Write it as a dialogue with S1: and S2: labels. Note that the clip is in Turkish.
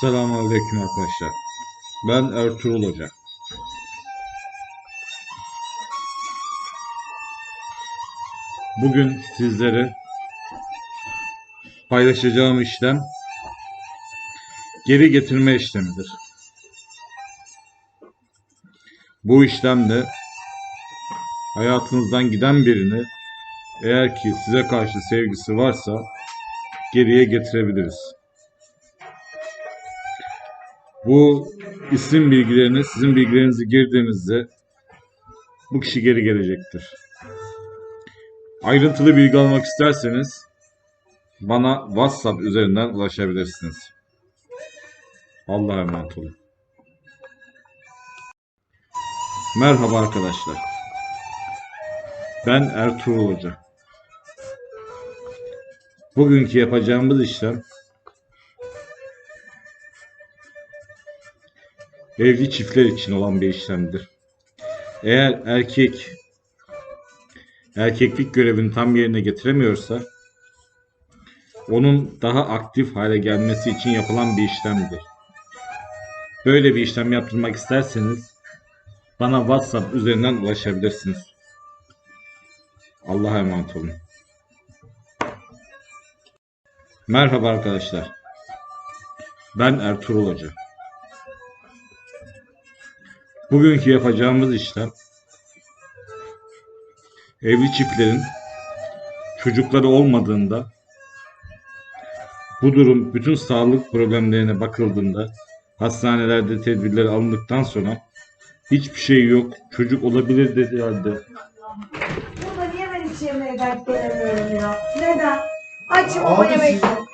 S1: Selamünaleyküm arkadaşlar. Ben Ertuğrul Hoca. Bugün sizlere paylaşacağım işlem geri getirme işlemidir. Bu işlemde hayatınızdan giden birini eğer ki size karşı sevgisi varsa geriye getirebiliriz. Bu isim bilgilerini, sizin bilgilerinizi girdiğinizde bu kişi geri gelecektir. Ayrıntılı bilgi almak isterseniz bana WhatsApp üzerinden ulaşabilirsiniz. Allah'a emanet olun. Merhaba arkadaşlar. Ben Ertuğrul Hoca. Bugünkü yapacağımız işlem evli çiftler için olan bir işlemdir. Eğer erkek erkeklik görevini tam yerine getiremiyorsa onun daha aktif hale gelmesi için yapılan bir işlemdir. Böyle bir işlem yaptırmak isterseniz bana WhatsApp üzerinden ulaşabilirsiniz. Allah'a emanet olun. Merhaba arkadaşlar. Ben Ertuğrul Hoca. Bugünkü yapacağımız işlem evli çiftlerin çocukları olmadığında bu durum bütün sağlık problemlerine bakıldığında hastanelerde tedbirler alındıktan sonra hiçbir şey yok çocuk olabilir dedi halde
S2: Baba niye ben hiç yemeğe dert veremiyorum ya? Neden? Açım ama
S3: Abi
S2: yemek yok.